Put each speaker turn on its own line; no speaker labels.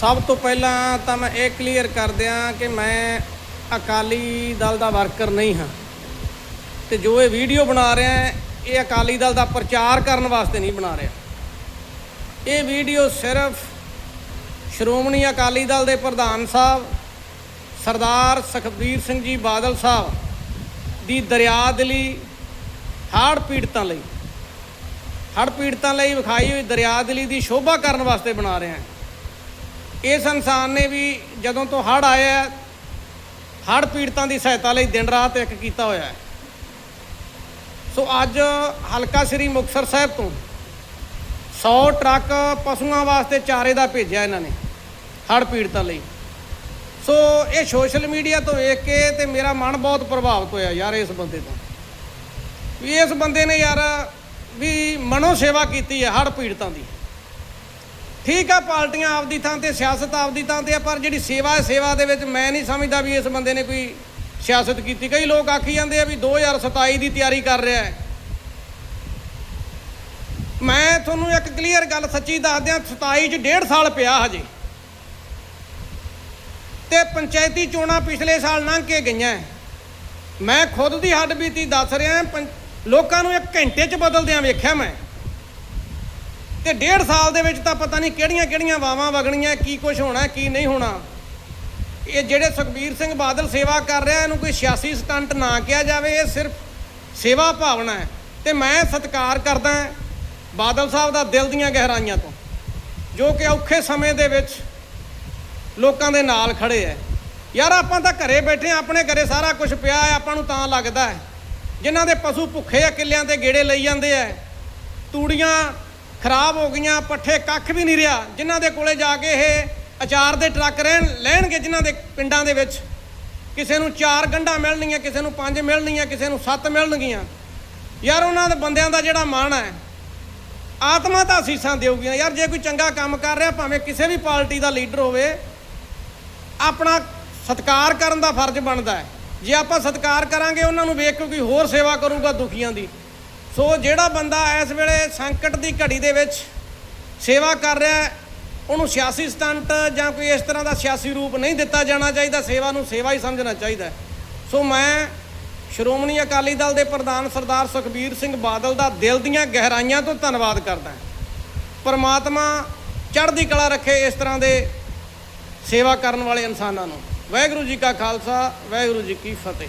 ਸਭ ਤੋਂ ਪਹਿਲਾਂ ਤਾਂ ਮੈਂ ਇਹ ਕਲੀਅਰ ਕਰ ਦਿਆਂ ਕਿ ਮੈਂ ਅਕਾਲੀ ਦਲ ਦਾ ਵਰਕਰ ਨਹੀਂ ਹਾਂ। ਤੇ ਜੋ ਇਹ ਵੀਡੀਓ ਬਣਾ ਰਿਹਾ ਇਹ ਅਕਾਲੀ ਦਲ ਦਾ ਪ੍ਰਚਾਰ ਕਰਨ ਵਾਸਤੇ ਨਹੀਂ ਬਣਾ ਰਿਹਾ। ਇਹ ਵੀਡੀਓ ਸਿਰਫ ਸ਼੍ਰੋਮਣੀ ਅਕਾਲੀ ਦਲ ਦੇ ਪ੍ਰਧਾਨ ਸਾਹਿਬ, ਸਰਦਾਰ ਸੁਖਬੀਰ ਸਿੰਘ ਜੀ ਬਾਦਲ ਸਾਹਿਬ ਦੀ ਦਰਿਆ ਦਰਿਆਦਿਲੀ ਹੜ੍ਹ ਪੀੜਤਾਂ ਲਈ। ਹੜ੍ਹ ਪੀੜਤਾਂ ਲਈ ਵਿਖਾਈ ਹੋਈ ਦਰਿਆ ਦਰਿਆਦਿਲੀ ਦੀ ਸ਼ੋਭਾ ਕਰਨ ਵਾਸਤੇ ਬਣਾ ਰਿਹਾ ਇਸ ਇਨਸਾਨ ਨੇ ਵੀ ਜਦੋਂ ਤੋਂ ਹੜ੍ਹ ਆਇਆ ਹੈ, ਹੜ੍ਹ ਪੀੜਤਾਂ ਦੀ ਸਹਾਇਤਾ ਲਈ ਦਿਨ ਰਾਤ ਇੱਕ ਕੀਤਾ ਹੋਇਆ ਹੈ। ਸੋ ਅੱਜ ਹਲਕਾ ਸ੍ਰੀ ਮੁਕਤਸਰ ਸਾਹਿਬ ਤੋਂ 100 ਟਰੱਕ ਪਸ਼ੂਆਂ ਵਾਸਤੇ ਚਾਰੇ ਦਾ ਭੇਜਿਆ ਇਹਨਾਂ ਨੇ ਹੜ੍ਹ ਪੀੜਤਾਂ ਲਈ। ਸੋ ਇਹ ਸੋਸ਼ਲ ਮੀਡੀਆ ਤੋਂ ਵੇਖ ਕੇ ਤੇ ਮੇਰਾ ਮਨ ਬਹੁਤ ਪ੍ਰਭਾਵਿਤ ਹੋਇਆ ਯਾਰ ਇਸ ਬੰਦੇ ਤੋਂ। ਵੀ ਇਸ ਬੰਦੇ ਨੇ ਯਾਰ ਵੀ ਮਨੋ ਸੇਵਾ ਕੀਤੀ ਹੈ ਹੜ੍ਹ ਪੀੜਤਾਂ ਦੀ। ਠੀਕ ਆ, ਪਾਰਟੀਆਂ ਆਪਦੀ ਥਾਂ ਤੇ, ਸਿਆਸਤ ਆਪਦੀ ਥਾਂ ਤੇ ਆ, ਪਰ ਜਿਹੜੀ ਸੇਵਾ ਹੈ, ਸੇਵਾ ਦੇ ਵਿੱਚ ਮੈਂ ਨਹੀਂ ਸਮਝਦਾ ਵੀ ਇਸ ਬੰਦੇ ਨੇ ਕੋਈ ਸਿਆਸਤ ਕੀਤੀ। ਕਈ ਲੋਕ ਆਖੀ ਜਾਂਦੇ ਆ ਵੀ 2027 ਦੀ ਤਿਆਰੀ ਕਰ ਰਿਹਾ ਹੈ। ਮੈਂ ਤੁਹਾਨੂੰ ਇੱਕ ਕਲੀਅਰ ਗੱਲ ਸੱਚੀ ਦੱਸ ਦਿਆਂ 27 ਚ ਡੇਢ ਸਾਲ ਪਿਆ ਹਜੇ। ਤੇ ਪੰਚਾਇਤੀ ਚੋਣਾਂ ਪਿਛਲੇ ਸਾਲ ਲੰਘ ਕੇ ਗਈਆਂ ਮੈਂ ਖੁਦ ਦੀ ਹੱਡ ਬੀਤੀ ਦੱਸ ਰਿਹਾ ਪੰ- ਲੋਕਾਂ ਨੂੰ ਇੱਕ ਘੰਟੇ 'ਚ ਬਦਲਦਿਆਂ ਵੇਖਿਆ ਮੈਂ। ਤੇ ਡੇਢ ਸਾਲ ਦੇ ਵਿੱਚ ਤਾਂ ਪਤਾ ਨਹੀਂ ਕਿਹੜੀਆਂ ਕਿਹੜੀਆਂ ਵਾਵਾਂ ਵਗਣੀਆਂ, ਕੀ ਕੁਝ ਹੋਣਾ, ਕੀ ਨਹੀਂ ਹੋਣਾ। ਇਹ ਜਿਹੜੇ ਸੁਖਬੀਰ ਸਿੰਘ ਬਾਦਲ ਸੇਵਾ ਕਰ ਰਿਹਾ, ਇਹਨੂੰ ਕੋਈ ਸਿਆਸੀ ਸਟੰਟ ਨਾ ਕਿਹਾ ਜਾਵੇ, ਇਹ ਸਿਰਫ ਸੇਵਾ ਭਾਵਨਾ ਹੈ। ਤੇ ਮੈਂ ਸਤਿਕਾਰ ਕਰਦਾ ਬਾਦਲ ਸਾਹਿਬ ਦਾ ਦਿਲ ਦੀਆਂ ਗਹਿਰਾਈਆਂ ਤੋਂ, ਜੋ ਕਿ ਔਖੇ ਸਮੇਂ ਦੇ ਵਿੱਚ ਲੋਕਾਂ ਦੇ ਨਾਲ ਖੜੇ ਐ ਯਾਰ ਆਪਾਂ ਤਾਂ ਘਰੇ ਬੈਠੇ ਆਂ ਆਪਣੇ ਘਰੇ ਸਾਰਾ ਕੁਝ ਪਿਆ ਹੈ, ਆਪਾਂ ਨੂੰ ਤਾਂ ਲੱਗਦਾ ਹੈ। ਜਿਨ੍ਹਾਂ ਦੇ ਪਸ਼ੂ ਭੁੱਖੇ ਆ, ਕਿੱਲਿਆਂ ਤੇ ਗੇੜੇ ਲਈ ਜਾਂਦੇ ਐ ਤੂੜੀਆਂ ਖਰਾਬ ਹੋ ਗਈਆਂ, ਪੱਠੇ ਕੱਖ ਵੀ ਨਹੀਂ ਰਿਹਾ। ਜਿਨ੍ਹਾਂ ਦੇ ਕੋਲੇ ਜਾ ਕੇ ਇਹ ਅਚਾਰ ਦੇ ਟਰੱਕ ਰਹਿਣ, ਲੈਣਗੇ ਜਿਨ੍ਹਾਂ ਦੇ ਪਿੰਡਾਂ ਦੇ ਵਿੱਚ। ਕਿਸੇ ਨੂੰ ਚਾਰ ਗੰਢਾਂ ਮਿਲਣਗੀਆਂ, ਕਿਸੇ ਨੂੰ ਪੰਜ ਮਿਲਣਗੀਆਂ, ਕਿਸੇ ਨੂੰ ਸੱਤ ਮਿਲਣਗੀਆਂ। ਯਾਰ, ਉਹਨਾਂ ਦੇ ਬੰਦਿਆਂ ਦਾ ਜਿਹੜਾ ਮਾਣ ਹੈ, ਆਤਮਾ ਤਾਂ ਅਸੀਸਾਂ ਦੇਊਗੀਆਂ। ਯਾਰ, ਜੇ ਕੋਈ ਚੰਗਾ ਕੰਮ ਕਰ ਰਿਹਾ, ਭਾਵੇਂ ਕਿਸੇ ਵੀ ਪਾਰਟੀ ਦਾ ਲੀਡਰ ਹੋਵੇ, ਆਪਣਾ ਸਤਿਕਾਰ ਕਰਨ ਦਾ ਫਰਜ਼ ਬਣਦਾ ਹੈ। ਜੇ ਆਪਾਂ ਸਤਿਕਾਰ ਕਰਾਂਗੇ, ਉਹਨਾਂ ਨੂੰ ਵੇਖ ਕੇ ਕੋਈ ਹੋਰ ਸੇਵਾ ਕਰੂਗਾ ਦੁਖੀਆਂ ਦੀ। ਸੋ ਜਿਹੜਾ ਬੰਦਾ ਇਸ ਵੇਲੇ ਸੰਕਟ ਦੀ ਘੜੀ ਦੇ ਵਿੱਚ ਸੇਵਾ ਕਰ ਰਿਹਾ ਹੈ, ਉਹਨੂੰ ਸਿਆਸੀ ਸਟੰਟ ਜਾਂ ਕੋਈ ਇਸ ਤਰ੍ਹਾਂ ਦਾ ਸਿਆਸੀ ਰੂਪ ਨਹੀਂ ਦਿੱਤਾ ਜਾਣਾ ਚਾਹੀਦਾ, ਸੇਵਾ ਨੂੰ ਸੇਵਾ ਹੀ ਸਮਝਣਾ ਚਾਹੀਦਾ ਸੋ ਮੈਂ ਸ਼੍ਰੋਮਣੀ ਅਕਾਲੀ ਦਲ ਦੇ ਪ੍ਰਧਾਨ ਸਰਦਾਰ ਸੁਖਬੀਰ ਸਿੰਘ ਬਾਦਲ ਦਾ ਦਿਲ ਦੀਆਂ ਗਹਿਰਾਈਆਂ ਤੋਂ ਧੰਨਵਾਦ ਕਰਦਾ ਪਰਮਾਤਮਾ ਚੜ੍ਹਦੀ ਕਲਾ ਰੱਖੇ ਇਸ ਤਰ੍ਹਾਂ ਦੇ ਸੇਵਾ ਕਰਨ ਵਾਲੇ ਇਨਸਾਨਾਂ ਨੂੰ। ਵਾਹਿਗੁਰੂ ਜੀ ਕਾ ਖਾਲਸਾ, ਵਾਹਿਗੁਰੂ ਜੀ ਕੀ ਫਤਿਹ।